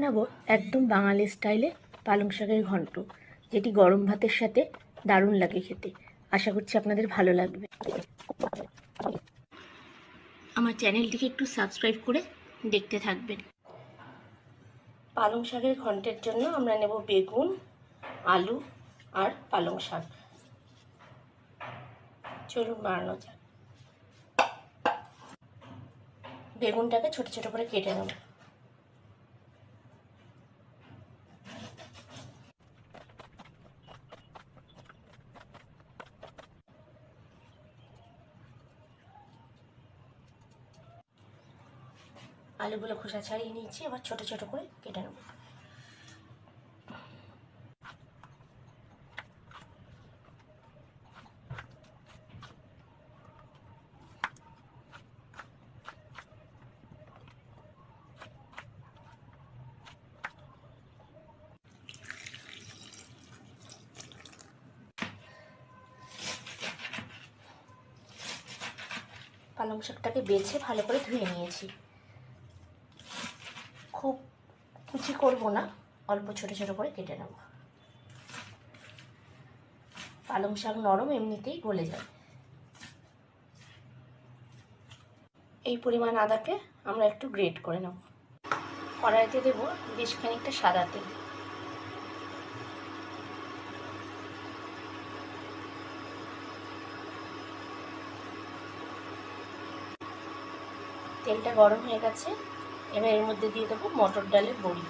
বানাবো একদম বাঙালি স্টাইলে পালং শাকের ঘন্ট, যেটি গরম ভাতের সাথে দারুণ লাগে খেতে। আশা করছি আপনাদের ভালো লাগবে। আমার চ্যানেলটিকে একটু সাবস্ক্রাইব করে দেখতে থাকবেন। পালং শাকের ঘন্টের জন্য আমরা নেব বেগুন, আলু আর পালং শাক। চলুন বানানো যাক। বেগুনটাকে ছোট ছোট করে কেটে নেব। আলুগুলো খোসা ছাড়িয়ে নিয়েছি, এবার ছোট ছোট করে কেটে নেব। পালং শাকটাকে বেছে ভালো করে ধুয়ে নিয়েছি। খুব কুচি করব না, অল্প ছোট ছোট করে কেটে নেব। পালং শাক নরম এমনিতেই গলে যায়। এই পরিমাণ আদাকে আমরা একটু গ্রেট করে নেব। কড়াইতে দেবো বেশ খানিকটা সাদা তেল। তেলটা গরম হয়ে গেছে। এবার এর মধ্যে দিয়ে দেবো মটর ডালের বড়ি।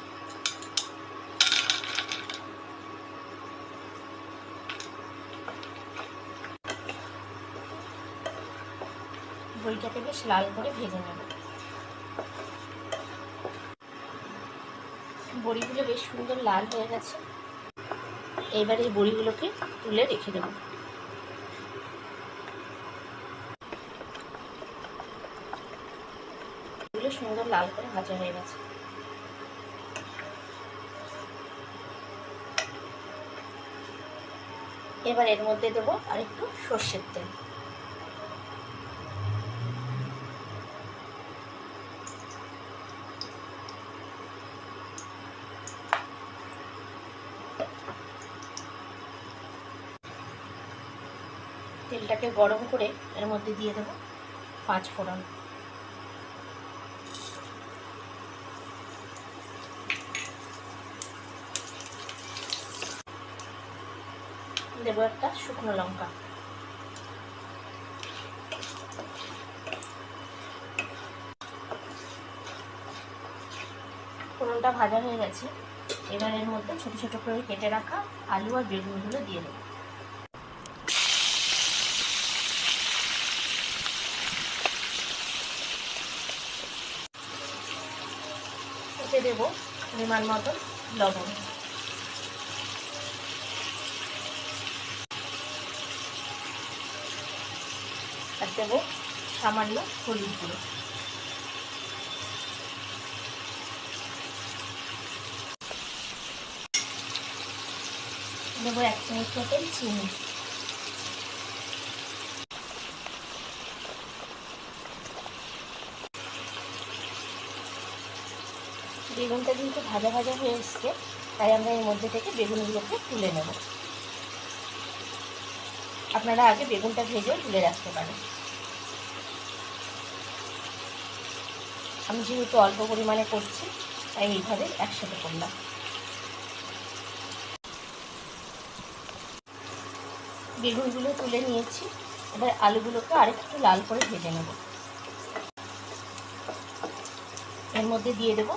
বড়িটাকে বেশ লাল করে ভেজে নেব। বড়িগুলো বেশ সুন্দর লাল হয়ে গেছে। এবার এই বড়িগুলোকে তুলে রেখে দেবো। সুন্দর লাল করে ভাজা হয়ে গেছে। এবার এর মধ্যে দেবো আর একটু সর্ষের তেল। তেলটাকে গরম করে এর মধ্যে দিয়ে দেবো পাঁচ ফোড়ন। দেবো একটা শুকনো লঙ্কা। ফোড়নটা ভাজা হয়ে গেছে। এবার এর মধ্যে ছোট ছোট করে কেটে রাখা আলু আর বেগুনগুলো দিয়ে দেবো। এতে দেবো পরিমাণ মতন লবণ। আর দেবো সামান্য হলুদ গুঁড়ো। দেবো এক চামচ মতন চিনি। বেগুনটা কিন্তু ভাজা ভাজা হয়ে এসছে, তাই আমরা এর মধ্যে থেকে বেগুনগুলোকে তুলে নেব। আপনারা আগে বেগুনটা ভেজে তুলে রাখতে পারেন। আমি যেহেতু অল্প পরিমাণে করছি, তাই এইভাবে একসাথে করলাম। বেগুনগুলো তুলে নিয়েছি, এবার আলুগুলোকে আরেকটু লাল করে ভেজে নেব। এর মধ্যে দিয়ে দেবো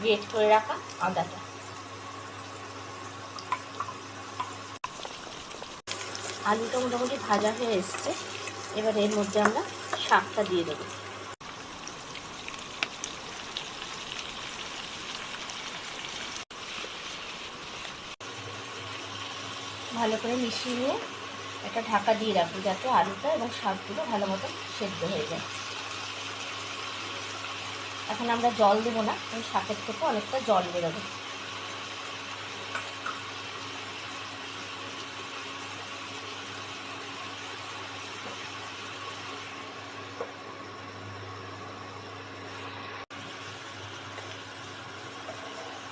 গ্রেট করে রাখা আদাটা। আলুটা মোটামুটি ভাজা হয়ে এসছে। এবার এর মধ্যে আমরা শাকটা দিয়ে দেবো। ভালো করে মিশিয়ে নিয়ে একটা ঢাকা দিয়ে রাখব যাতে আলুটা এবং শাকগুলো ভালো মতো সেদ্ধ হয়ে যায়। এখন আমরা জল দেবো না ওই শাকের থেকে অনেকটা জল বেরোবে।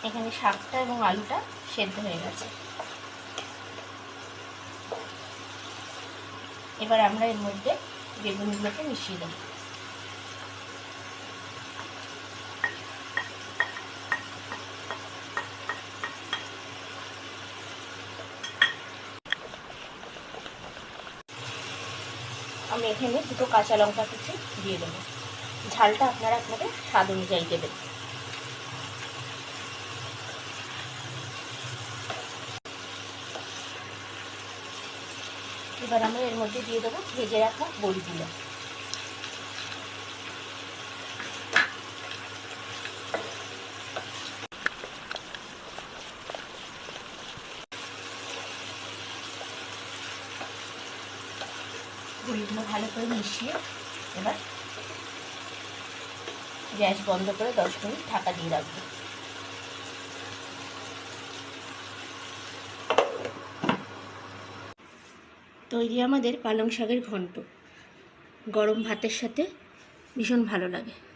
এখানে শাকটা এবং আলুটা সেদ্ধ হয়ে গেছে। এবার আমরা এর মধ্যে বেগুনগুলোকে মিশিয়ে দেবো। আমি এখানে দুটো কাঁচা লঙ্কা কুচি দিয়ে দেবো। ঝালটা আপনারা আপনাদের স্বাদ অনুযায়ী দেবেন। এবার আমরা এর মধ্যে দিয়ে দেবো ভেজে রাখা বড়িগুলো। বড়িগুলো ভালো করে মিশিয়ে এবার গ্যাস বন্ধ করে দশ মিনিট ঢাকা দিয়ে রাখব। তৈরি আমাদের পালং শাকের ঘন্ট। গরম ভাতের সাথে ভীষণ ভালো লাগে।